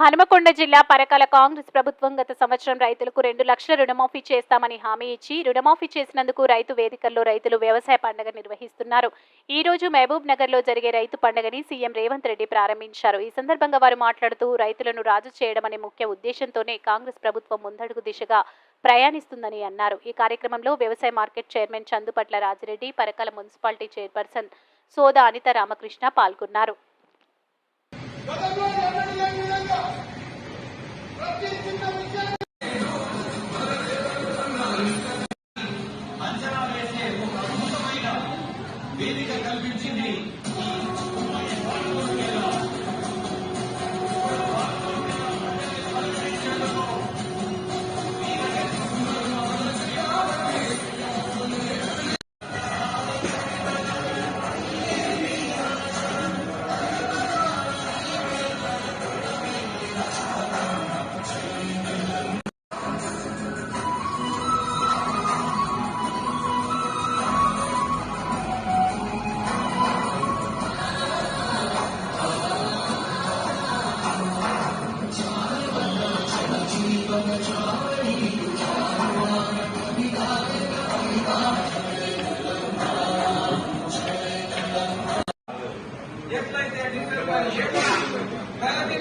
హనుమకొండ జిల్లా పరకాల కాంగ్రెస్ ప్రభుత్వం గత సంవత్సరం రైతులకు రెండు లక్షల రుణమాఫీ చేస్తామని హామీ ఇచ్చి రుణమాఫీ చేసినందుకు రైతు వేదికల్లో రైతులు వ్యవసాయ పండుగ నిర్వహిస్తున్నారు. ఈ రోజు మహబూబ్ నగర్లో జరిగే రైతు పండుగని సీఎం రేవంత్ రెడ్డి ప్రారంభించారు. ఈ సందర్భంగా వారు మాట్లాడుతూ రైతులను రాజు చేయడం అనే ముఖ్య ఉద్దేశంతోనే కాంగ్రెస్ ప్రభుత్వం ముందడుగు దిశగా ప్రయాణిస్తుందని అన్నారు. ఈ కార్యక్రమంలో వ్యవసాయ market chairman Chandupatla Rajireddy Parakala municipality chairperson Soda Anitha Ramakrishna పాల్గొన్నారు. వేసే ఒక అద్భుతమైన వేదిక కల్పించింది.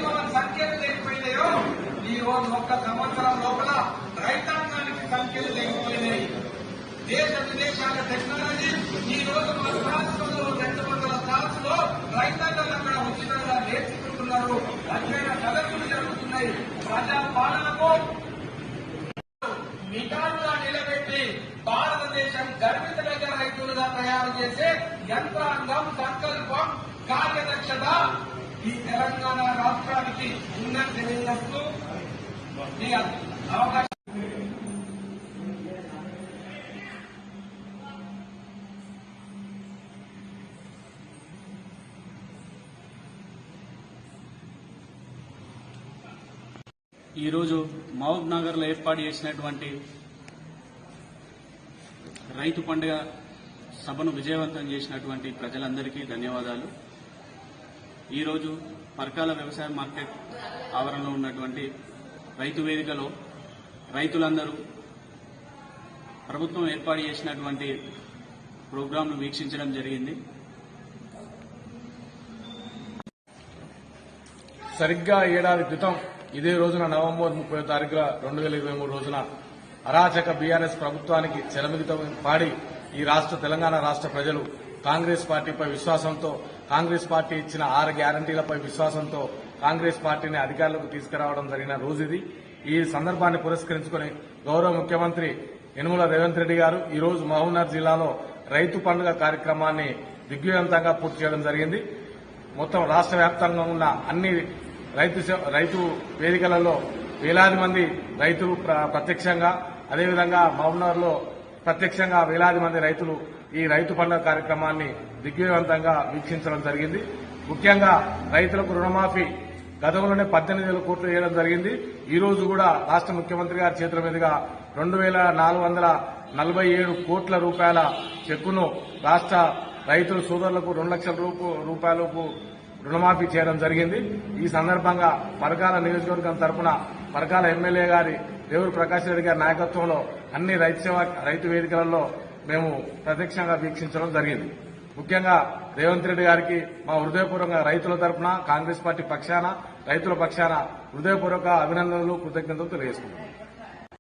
భవన్ సంఖ్యలు లేకపోయినాయో ఈ రోజు ఒక్క సంవత్సరం లోపల రైతాంగానికి సంఖ్యలు లేకపోయినాయి. దేశ విదేశాల టెక్నాలజీ జరుగుతున్నాయి నిటారుగా నిలబెట్టి భారతదేశం గర్వితమైన రైతులుగా తయారు చేసే యంత్రాంగం సంకల్పం కార్యదక్షత ఈ తెలంగాణ రాష్ట్రానికి ఉందని తెలియజేస్తూ అవకాశం ఈరోజు మహబూబ్ నగర్లో ఏర్పాటు చేసినటువంటి రైతు పండుగ సభను విజయవంతం చేసినటువంటి ప్రజలందరికీ ధన్యవాదాలు. ఈరోజు పరకాల వ్యవసాయ మార్కెట్ ఆవరణలో ఉన్నటువంటి రైతు వేదికలో రైతులందరూ ప్రభుత్వం ఏర్పాటు చేసినటువంటి ప్రోగ్రాంను వీక్షించడం జరిగింది. సరిగ్గా ఏడాది క్రితం ఇదే రోజున నవంబర్ ముప్పై తారీఖున రెండు వేల ఇరవై మూడు రోజున అరాచక బీఆర్ఎస్ ప్రభుత్వానికి చెలమిగితం పాడి ఈ రాష్ట్ర తెలంగాణ రాష్ట్ర ప్రజలు కాంగ్రెస్ పార్టీపై విశ్వాసంతో కాంగ్రెస్ పార్టీ ఇచ్చిన ఆరు గ్యారంటీలపై విశ్వాసంతో కాంగ్రెస్ పార్టీని అధికారులకు తీసుకురావడం జరిగిన రోజు ఇది. ఈ సందర్భాన్ని పురస్కరించుకుని గౌరవ ముఖ్యమంత్రి యనుమల రేవంత్ రెడ్డి గారు ఈ రోజు మహబూబ్నగర్ జిల్లాలో రైతు పండుగ కార్యక్రమాన్ని దిగ్విజయంతంగా పూర్తి చేయడం జరిగింది. మొత్తం రాష్ట్ర వ్యాప్తంగా ఉన్న అన్ని రైతు రైతు వేదికలలో వేలాది మంది రైతులు ప్ర- ప్రత్యక్షంగా అదేవిధంగా మహబూబ్నగర్లో ప్రత్యక్షంగా వేలాది మంది రైతులు ఈ రైతు పండుగ కార్యక్రమాన్ని దిగ్విజయవంతంగా వీక్షించడం జరిగింది. ముఖ్యంగా రైతులకు రుణమాఫీ గతంలోనే పద్దెనిమిది వేల కోట్లు వేయడం జరిగింది. ఈ రోజు కూడా రాష్ట్ర ముఖ్యమంత్రి గారి చేతుల మీదుగా రెండు వేల నాలుగు వందల నలభై ఏడు కోట్ల రూపాయల చెక్కును రాష్ట్ర రైతుల సోదరులకు రెండు లక్షల రూపాయలకు రుణమాఫీ చేయడం జరిగింది. ఈ సందర్భంగా పరకాల నియోజకవర్గం తరపున పరకాల ఎమ్మెల్యే గారి దేవుడు ప్రకాష్ రెడ్డి గారి నాయకత్వంలో అన్ని రైతు సేవ రైతు వేదికలలో మేము ప్రత్యక్షంగా వీక్షించడం జరిగింది. ముఖ్యంగా రేవంత్ రెడ్డి గారికి మా హృదయపూర్వక రైతుల తరఫున కాంగ్రెస్ పార్టీ పక్షాన రైతుల పక్షాన హృదయపూర్వక అభినందనలు కృతజ్ఞతలు తెలియజేస్తున్నాం